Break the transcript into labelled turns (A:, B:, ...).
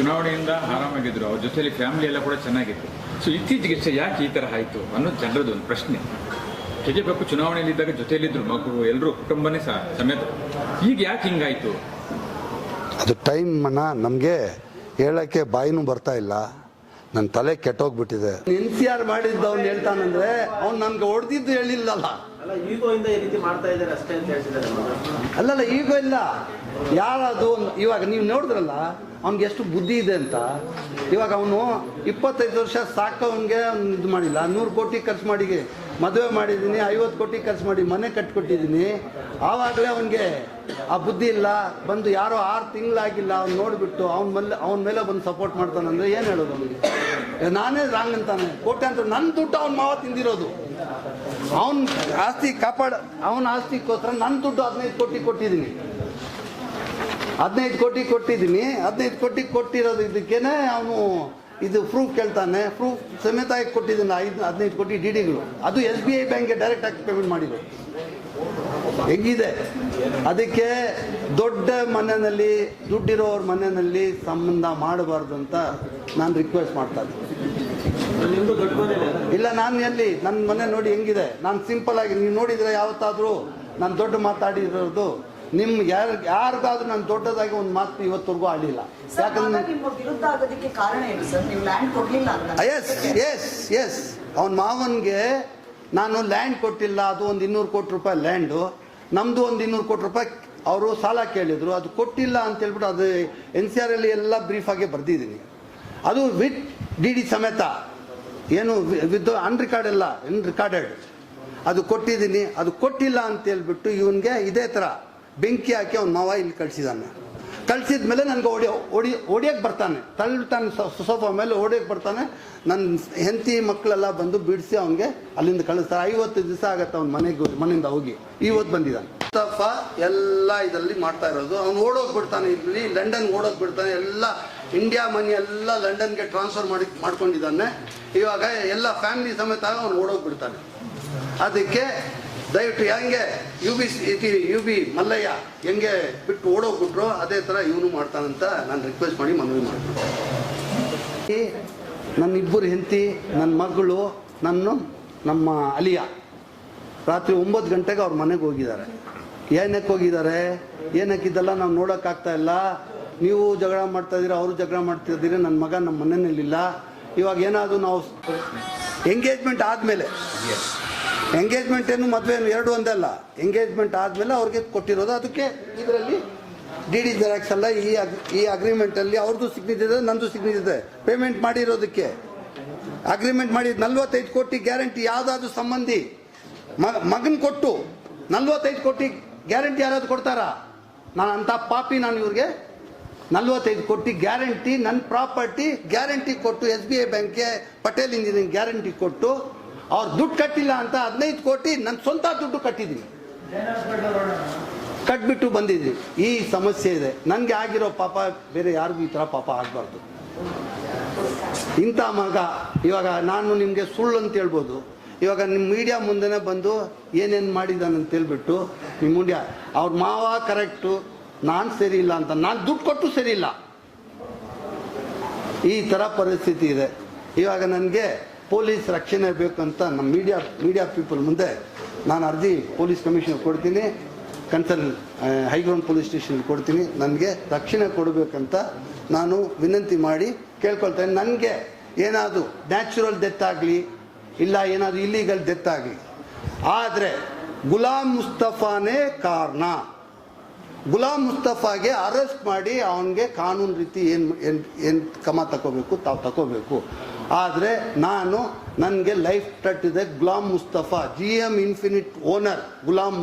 A: ಚುನಾವಣೆಯಿಂದ ಆರಾಮಾಗಿದ್ರು. ಅವ್ರ ಜೊತೆಯಲ್ಲಿ ಫ್ಯಾಮಿಲಿ ಎಲ್ಲ ಕೂಡ ಚೆನ್ನಾಗಿತ್ತು. ಸೊ ಇತ್ತೀಚೆಗೆ ಯಾಕೆ ಈ ಥರ ಆಯಿತು ಅನ್ನೋ ಜನರದ್ದು ಒಂದು ಪ್ರಶ್ನೆ. ಕೆ ಜೆ ಇದ್ದಾಗ ಚುನಾವಣೆಯಲ್ಲಿದ್ದಾಗ ಜೊತೆಯಲ್ಲಿದ್ದರು ಮಗು ಎಲ್ಲರೂ ಕುಟುಂಬನೇ ಸಹ ಸಮೇತ. ಈಗ ಯಾಕೆ ಹಿಂಗಾಯಿತು?
B: ಅದು ಟೈಮ್ ನಮಗೆ ಹೇಳಕ್ಕೆ ಬಾಯಿನೂ ಬರ್ತಾ ಇಲ್ಲ. ನನ್ನ ತಲೆ ಕೆಟ್ಟೋಗ್ಬಿಟ್ಟಿದೆ.
C: ಎನ್ ಸಿ ಆರ್ ಮಾಡಿದ್ದು ಅವ್ನು ಹೇಳ್ತಾನಂದ್ರೆ ಅವ್ನು ನನ್ಗೆ ಹೊಡೆದಿದ್ದು ಹೇಳಿಲ್ಲಲ್ಲ.
D: ಅಲ್ಲ ಈಗೋ ಈ ರೀತಿ ಮಾಡ್ತಾ ಇದ್ದಾರೆ ಅಷ್ಟೇ ಅಂತ ಹೇಳ್ತಿದ್ದಾರೆ
C: ಅಲ್ಲಲ್ಲ ಈಗ ಇಲ್ಲ. ಯಾರದು ಇವಾಗ ನೀವು ನೋಡಿದ್ರಲ್ಲ ಅವ್ನಿಗೆ ಎಷ್ಟು ಬುದ್ಧಿ ಇದೆ ಅಂತ. ಇವಾಗ ಅವನು ಇಪ್ಪತ್ತೈದು ವರ್ಷ ಸಾಕ ಅವನಿಗೆ ಇದು ಮಾಡಿಲ್ಲ. ನೂರು ಕೋಟಿ ಖರ್ಚು ಮಾಡಿ ಮದುವೆ ಮಾಡಿದ್ದೀನಿ ಐವತ್ತು ಕೋಟಿ ಖರ್ಚು ಮಾಡಿ ಮನೆ ಕಟ್ಕೊಟ್ಟಿದ್ದೀನಿ. ಆವಾಗಲೇ ಅವನಿಗೆ ಆ ಬುದ್ಧಿ ಇಲ್ಲ, ಬಂದು ಯಾರೋ ಆರು ತಿಂಗಳಾಗಿಲ್ಲ ಅವ್ನು ನೋಡಿಬಿಟ್ಟು ಅವ್ನ ಮೇಲೆ, ಅವನ ಮೇಲೆ ಬಂದು ಸಪೋರ್ಟ್ ಮಾಡ್ತಾನಂದ್ರೆ ಏನು ಹೇಳೋದು ಅವನಿಗೆ? ನಾನೇ ರಾಂಗ್ ಅಂತಾನೆ. ಅಂತ ನನ್ನ ದುಡ್ಡು ಅವ್ನ ಮಾವ ತಿಂದಿರೋದು. ಅವನ ಆಸ್ತಿ ಕಾಪಾಡ, ಅವನ ಆಸ್ತಿಗೋಸ್ಕರ ನನ್ನ ದುಡ್ಡು ಹದಿನೈದು ಕೋಟಿ ಕೊಟ್ಟಿದ್ದೀನಿ. ಹದಿನೈದು ಕೋಟಿ ಕೊಟ್ಟಿದ್ದೀನಿ. ಹದಿನೈದು ಕೋಟಿ ಕೊಟ್ಟಿರೋದು ಇದಕ್ಕೇನೆ ಅವನು ಇದು ಪ್ರೂಫ್ ಕೇಳ್ತಾನೆ. ಪ್ರೂಫ್ ಸಮೇತ ಕೊಟ್ಟಿದ್ದೀನಿ. ಐದು, ಹದಿನೈದು ಕೋಟಿ ಡಿ ಡಿಗಳು ಅದು ಎಸ್ ಬಿ ಐ ಬ್ಯಾಂಕ್ಗೆ ಡೈರೆಕ್ಟ್ ಆಗಿ ಪೇಮೆಂಟ್ ಮಾಡಿರೋದು. ಹೆಂಗಿದೆ? ಅದಕ್ಕೆ ದೊಡ್ಡ ಮನೆಯಲ್ಲಿ ದುಡ್ಡಿರೋರ ಮನೆಯಲ್ಲಿ ಸಂಬಂಧ ಮಾಡಬಾರ್ದು ಅಂತ ನಾನು ರಿಕ್ವೆಸ್ಟ್ ಮಾಡ್ತಾ ಇದ್ದೀನಿ. ಇಲ್ಲ ನಾನು ಎಲ್ಲಿ? ನನ್ನ ಮನೆ ನೋಡಿ ಹೆಂಗಿದೆ? ನಾನು ಸಿಂಪಲ್ ಆಗಿ ನೀವು ನೋಡಿದ್ರೆ ಯಾವತ್ತಾದರೂ ನಾನು ದೊಡ್ಡ ಮಾತಾಡಿರೋದು ನಿಮ್ ಯಾರ ಯಾರಿಗಾದ್ರೂ ನಾನು ದೊಡ್ಡದಾಗಿ ಒಂದು ಮಾತು ಇವತ್ತವರೆಗೂ ಆಡಿಲ್ಲ. ಯಾಕಂದ್ರೆ
E: ಹಾಗಾಗಿ ನಿಮ್ಮ ವಿರುದ್ಧ ಆಗೋದಕ್ಕೆ ಕಾರಣ ಏನು ಸರ್ ನೀವು ಲ್ಯಾಂಡ್ ಕೊಡ್ಲಿಲ್ಲ ಅಂತ.
C: ಎಸ್ ಎಸ್ ಎಸ್ ಅವನ ಮಾವನ್ಗೆ ನಾನು ಲ್ಯಾಂಡ್ ಕೊಟ್ಟಿಲ್ಲ ಅದು ಒಂದು ಇನ್ನೂರು ಕೋಟಿ ರೂಪಾಯಿ ಲ್ಯಾಂಡು ನಮ್ಮದು ಒಂದು ಇನ್ನೂರು ಕೋಟಿ ರೂಪಾಯಿ ಅವರು ಸಾಲ ಕೇಳಿದ್ರು, ಅದು ಕೊಟ್ಟಿಲ್ಲ ಅಂತ ಹೇಳ್ಬಿಟ್ಟು ಅದು ಎನ್ ಸಿ ಆರ್ ಅಲ್ಲಿ ಎಲ್ಲ ಬ್ರೀಫಾಗಿ ಬರ್ದಿದ್ದೀನಿ. ಅದು ವಿತ್ ಡಿ ಡಿ ಸಮೇತ. ಏನು ವಿತ್ ಅನ್ ರಿಕಾರ್ಡ್ ಎಲ್ಲ ಇನ್ ರಿಕಾರ್ಡೆಡ್ ಅದು ಕೊಟ್ಟಿದ್ದೀನಿ, ಅದು ಕೊಟ್ಟಿಲ್ಲ ಅಂತ ಹೇಳ್ಬಿಟ್ಟು ಇವನಿಗೆ ಇದೇ ಥರ ಬೆಂಕಿ ಹಾಕಿ ಅವ್ನು ಮಾವ ಇಲ್ಲಿ ಕಳಿಸಿದಾನೆ. ಕಳ್ಸಿದ ಮೇಲೆ ನನಗೆ ಓಡಿ ಓಡಿ ಹೊಡಿಯಕ್ಕೆ ಬರ್ತಾನೆ. ತಳ್ತಾನೆ ಸೋಫಾ ಮೇಲೆ ಹೊಡಿಯಕ್ಕೆ ಬರ್ತಾನೆ. ನನ್ನ ಹೆಂಡತಿ ಮಕ್ಕಳೆಲ್ಲ ಬಂದು ಬಿಡಿಸಿ ಅವನಿಗೆ ಅಲ್ಲಿಂದ ಕಳಿಸ್ತಾರೆ. ಐವತ್ತು ದಿವಸ ಆಗತ್ತೆ ಅವ್ನ ಮನೆಗೆ ಮನೆಯಿಂದ ಹೋಗಿ. ಇವತ್ತು ಬಂದಿದ್ದಾನೆ. ಮುಸ್ತಫ ಎಲ್ಲ ಇದರಲ್ಲಿ ಮಾಡ್ತಾ ಇರೋದು. ಅವ್ನು ಓಡೋಗ್ಬಿಡ್ತಾನೆ ಇಲ್ಲಿ ಲಂಡನ್ ಓಡೋಗ್ಬಿಡ್ತಾನೆ ಎಲ್ಲ ಇಂಡಿಯಾ ಮನಿ ಎಲ್ಲ ಲಂಡನ್ಗೆ ಟ್ರಾನ್ಸ್ಫರ್ ಮಾಡಿ, ಮಾಡ್ಕೊಂಡಿದ್ದಾನೆ. ಇವಾಗ ಎಲ್ಲ ಫ್ಯಾಮಿಲಿ ಸಮೇತ ಅವ್ನು ಓಡೋಗ್ಬಿಡ್ತಾನೆ ಅದಕ್ಕೆ ದಯವಿಟ್ಟು ಹೆಂಗೆ U B U B Mallya ಹೆಂಗೆ ಬಿಟ್ಟು ಓಡೋಗ್ಬಿಟ್ರು ಅದೇ ಥರ ಇವನು ಮಾಡ್ತಾನಂತ ನಾನು ರಿಕ್ವೆಸ್ಟ್ ಮಾಡಿ ಮನವಿ ಮಾಡ್ತೀನಿ. ನನ್ನ ಇಬ್ಬರು ಹೆಂಡತಿ, ನನ್ನ ಮಗಳು, ನನ್ನ ನಮ್ಮ ಅಲಿಯ ರಾತ್ರಿ ಒಂಬತ್ತು ಗಂಟೆಗೆ ಅವ್ರ ಮನೆಗೆ ಹೋಗಿದ್ದಾರೆ. ಏನಕ್ಕೆ ಹೋಗಿದ್ದಾರೆ? ಏನಕ್ಕಿದ್ದಲ್ಲ ನಾವು ನೋಡೋಕ್ಕಾಗ್ತಾ ಇಲ್ಲ? ನೀವು ಜಗಳ ಮಾಡ್ತಾ ಇದ್ದೀರಾ, ಅವರು ಜಗಳ ಮಾಡ್ತಾ ಇದ್ದೀರಿ, ನನ್ನ ಮಗ ನಮ್ಮ ಮನೆಯಲ್ಲಿಲ್ಲ. ಇವಾಗ ಏನಾದರೂ ನಾವು ಎಂಗೇಜ್ಮೆಂಟ್ ಆದಮೇಲೆ ಎಂಗೇಜ್ಮೆಂಟ್ ಏನು ಮದುವೆ ಎರಡು ಒಂದಲ್ಲ. ಎಂಗೇಜ್ಮೆಂಟ್ ಆದಮೇಲೆ ಅವ್ರಿಗೆ ಕೊಟ್ಟಿರೋದು. ಅದಕ್ಕೆ ಇದರಲ್ಲಿ ಡಿ ಡಿ ಜೆರಾಕ್ಸ್ ಅಲ್ಲ, ಈ ಈ ಅಗ್ರಿಮೆಂಟಲ್ಲಿ ಅವ್ರದ್ದು ಸಿಗ್ನೇಚರ್ ಇದೆ, ನಂದು ಸಿಗ್ನೇಚರ್ ಇದೆ. ಪೇಮೆಂಟ್ ಮಾಡಿರೋದಕ್ಕೆ. ಅಗ್ರಿಮೆಂಟ್ ಮಾಡಿ ನಲ್ವತ್ತೈದು ಕೋಟಿ ಗ್ಯಾರಂಟಿ ಯಾವುದಾದ್ರೂ ಸಂಬಂಧಿ. ಮಗನ್ ಕೊಟ್ಟು ನಲ್ವತ್ತೈದು ಕೋಟಿ ಗ್ಯಾರಂಟಿ ಯಾರಾದ್ರು ಕೊಡ್ತಾರಾ? ನಾನು ಅಂತ ಪಾಪಿ ನಾನು ಇವ್ರಿಗೆ. ನಲ್ವತ್ತೈದು ಕೋಟಿ ಗ್ಯಾರಂಟಿ ನನ್ನ ಪ್ರಾಪರ್ಟಿ ಗ್ಯಾರಂಟಿ ಕೊಟ್ಟು ಎಸ್ ಬಿ ಐ ಬ್ಯಾಂಕ್ಗೆ ಪಟೇಲ್ ಇಂಜಿನಿಯರಿಂಗ್ ಗ್ಯಾರಂಟಿ ಕೊಟ್ಟು ಅವ್ರು ದುಡ್ಡು ಕಟ್ಟಿಲ್ಲ ಅಂತ ಹದಿನೈದು ಕೋಟಿ ನನ್ನ ಸ್ವಂತ ದುಡ್ಡು ಕಟ್ಟಿದ್ದೀನಿ. ಕಟ್ಬಿಟ್ಟು ಬಂದಿದ್ದೀನಿ. ಈ ಸಮಸ್ಯೆ ಇದೆ. ನನಗೆ ಆಗಿರೋ ಪಾಪ, ಬೇರೆ ಯಾರಿಗೂ ಈ ಥರ ಪಾಪ ಆಗಬಾರ್ದು. ಇಂಥ ಮಗ, ಇವಾಗ ನಾನು ನಿಮಗೆ ಸುಳ್ಳು ಅಂತ ಹೇಳ್ಬೋದು. ಇವಾಗ ನಿಮ್ಮ ಮೀಡಿಯಾ ಮುಂದೆನೇ ಬಂದು ಏನೇನು ಅಂತ ಹೇಳ್ಬಿಟ್ಟು ನಿಮ್ಮ ಮುಂಡ್ಯ ಅವ್ರ ಮಾವ ಕರೆಕ್ಟು ನಾನು ಸರಿ ಇಲ್ಲ ಅಂತ, ನಾನು ದುಡ್ಡು ಕೊಟ್ಟು ಸರಿ ಇಲ್ಲ. ಈ ಥರ ಪರಿಸ್ಥಿತಿ ಇದೆ. ಇವಾಗ ನನಗೆ ಪೊಲೀಸ್ ರಕ್ಷಣೆ ಬೇಕಂತ ನಮ್ಮ ಮೀಡಿಯಾ ಮೀಡಿಯಾ ಪೀಪಲ್ ಮುಂದೆ ನಾನು ಅರ್ಜಿ ಪೊಲೀಸ್ ಕಮಿಷನ್ ಕೊಡ್ತೀನಿ, ಕನ್ಸಲ್ ಹೈಗ್ರೌಂಡ್ ಪೊಲೀಸ್ ಸ್ಟೇಷನ್ ಕೊಡ್ತೀನಿ, ನನಗೆ ರಕ್ಷಣೆ ಕೊಡಬೇಕಂತ ನಾನು ವಿನಂತಿ ಮಾಡಿ ಕೇಳ್ಕೊಳ್ತೇನೆ. ನನಗೆ ಏನಾದರೂ ನ್ಯಾಚುರಲ್ ಡೆತ್ ಆಗಲಿ, ಇಲ್ಲ ಏನಾದರೂ ಇಲ್ಲಿಗಲ್ ಡೆತ್ ಆಗಲಿ, ಆದರೆ ಗುಲಾಮ್ ಮುಸ್ತಫಾನೇ ಕಾರಣ. ಗುಲಾಮ್ ಮುಸ್ತಫಾಗೆ ಅರೆಸ್ಟ್ ಮಾಡಿ ಅವನಿಗೆ ಕಾನೂನು ರೀತಿ ಏನು ಏನು ಏನು ಕ್ರಮ ತಗೋಬೇಕು ತಾವು ತಗೋಬೇಕು ಆದರೆ ನಾನು ನನಗೆ life ಟಟ್ಟಿದೆ Ghulam Mustafa G M infinite owner Ghulam